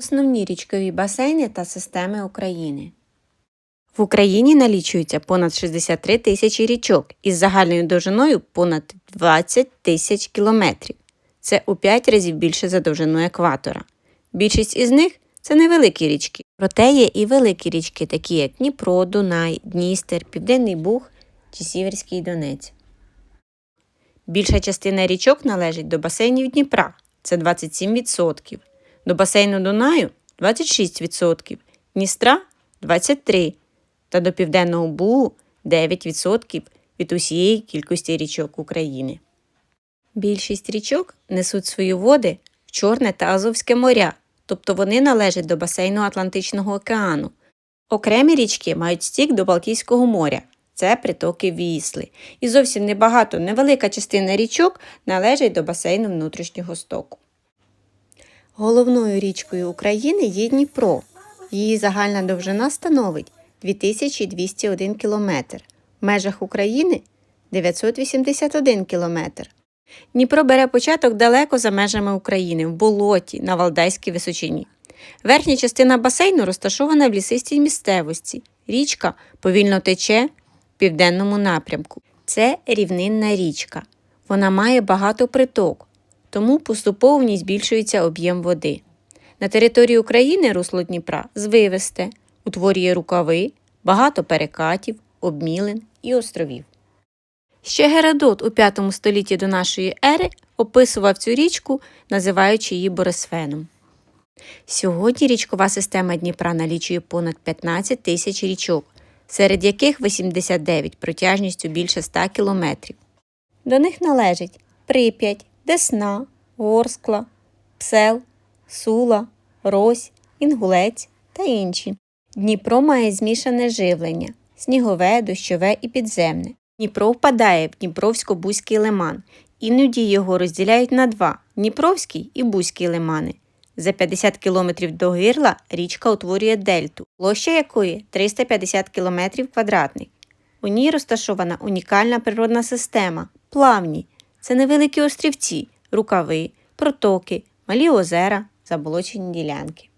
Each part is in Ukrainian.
Основні річкові басейни та системи України. В Україні налічується понад 63 тисячі річок із загальною довжиною понад 20 тисяч кілометрів. Це у 5 разів більше за довжину екватора. Більшість із них це невеликі річки. Проте є і великі річки, такі як Дніпро, Дунай, Дністер, Південний Буг чи Сіверський Донець. Більша частина річок належить до басейнів Дніпра це 27%, до басейну Дунаю 26%, Дністра 23% та до Південного Бугу 9% від усієї кількості річок України. Більшість річок несуть свої води в Чорне та Азовське моря, тобто вони належать до басейну Атлантичного океану. Окремі річки мають стік до Балтійського моря. Це притоки Вісли. І зовсім небагато, невелика частина річок належить до басейну внутрішнього стоку. Головною річкою України є Дніпро. Її загальна довжина становить 2201 км. В межах України 981 км. Дніпро бере початок далеко за межами України, в болоті на Валдайській височині. Верхня частина басейну розташована в лісистій місцевості. Річка повільно тече в південному напрямку. Це рівнинна річка. Вона має багато приток, тому поступово збільшується об'єм води. На території України русло Дніпра звивисте, утворює рукави, багато перекатів, обмілин і островів. Ще Геродот у 5 столітті до нашої ери описував цю річку, називаючи її Борисфеном. Сьогодні річкова система Дніпра налічує понад 15 тисяч річок, серед яких 89 протяжністю більше 100 кілометрів. До них належать Прип'ять, Десна, Ворскла, Псел, Сула, Рось, Інгулець та інші. Дніпро має змішане живлення снігове, дощове і підземне. Дніпро впадає в Дніпровсько-Бузький лиман. Іноді його розділяють на два Дніпровський і Бузький лимани. За 50 кілометрів до гирла річка утворює дельту, площа якої 350 кілометрів квадратних. У ній розташована унікальна природна система плавні. Це невеликі острівці, рукави, протоки, малі озера, заболочені ділянки.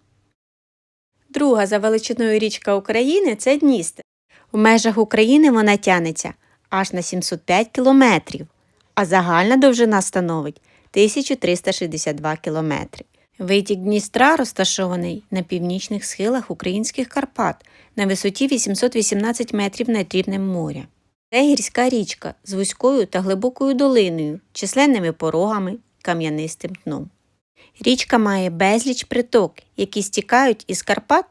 Друга за величиною річка України це Дністер. В межах України вона тянеться аж на 705 кілометрів, а загальна довжина становить 1362 кілометри. Витік Дністра розташований на північних схилах українських Карпат на висоті 818 метрів над рівнем моря. Це гірська річка з вузькою та глибокою долиною, численними порогами, кам'янистим дном. Річка має безліч приток, які стікають із Карпат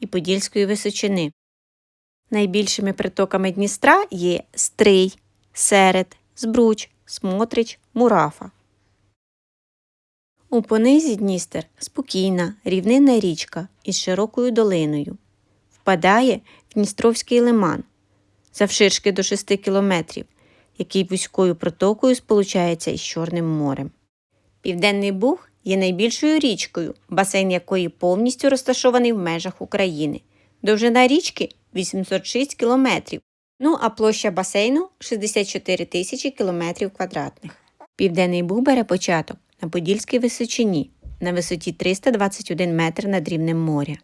і Подільської височини. Найбільшими притоками Дністра є Стрий, Серед, Збруч, Смотрич, Мурафа. У понизі Дністер спокійна, рівнинна річка із широкою долиною. Впадає в Дністровський лиман завширшки до 6 кілометрів, який вузькою протокою сполучається із Чорним морем. Південний Буг є найбільшою річкою, басейн якої повністю розташований в межах України. Довжина річки 806 кілометрів, ну а площа басейну 64 тисячі кілометрів квадратних. Південний Буг бере початок на Подільській височині на висоті 321 метр над рівнем моря.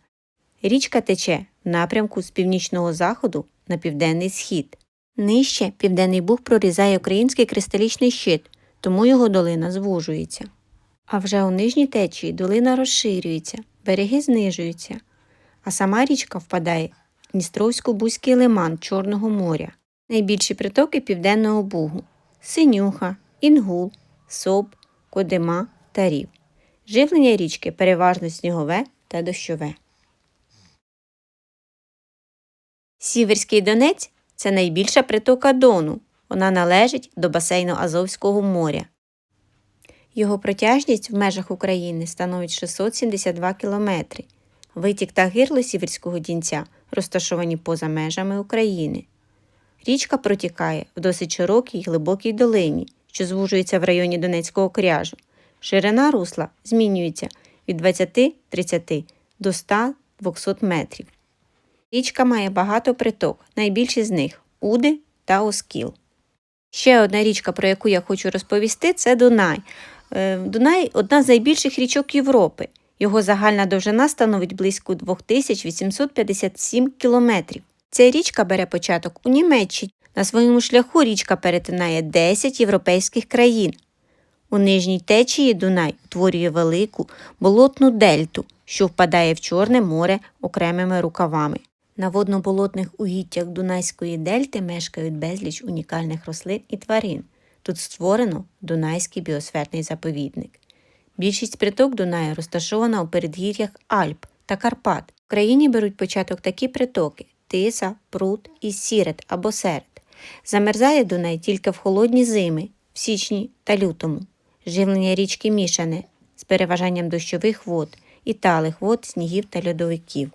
Річка тече в напрямку з північного заходу на південний схід. Нижче Південний Буг прорізає український кристалічний щит, тому його долина звужується. А вже у нижній течії долина розширюється, береги знижуються, а сама річка впадає в Дністровсько-Бузький лиман Чорного моря. Найбільші притоки Південного Бугу Синюха, Інгул, Соб, Кодима та Рів. Живлення річки переважно снігове та дощове. Сіверський Донець це найбільша притока Дону. Вона належить до басейну Азовського моря. Його протяжність в межах України становить 672 кілометри. Витік та гирло Сіверського Дінця розташовані поза межами України. Річка протікає в досить широкій й глибокій долині, що звужується в районі Донецького кряжу. Ширина русла змінюється від 20-30 до 100-200 метрів. Річка має багато приток, найбільші з них Уди та Оскіл. Ще одна річка, про яку я хочу розповісти, це Дунай. Е, Дунай одна з найбільших річок Європи. Його загальна довжина становить близько 2857 кілометрів. Ця річка бере початок у Німеччині. На своєму шляху річка перетинає 10 європейських країн. У нижній течії Дунай утворює велику болотну дельту, що впадає в Чорне море окремими рукавами. На водно-болотних угіддях Дунайської дельти мешкають безліч унікальних рослин і тварин. Тут створено Дунайський біосферний заповідник. Більшість приток Дунаю розташована у передгір'ях Альп та Карпат. В країні беруть початок такі притоки Тиса, Прут і Сірет або Серед. Замерзає Дунай тільки в холодні зими, в січні та лютому. Живлення річки мішане з переважанням дощових вод і талих вод, снігів та льодовиків.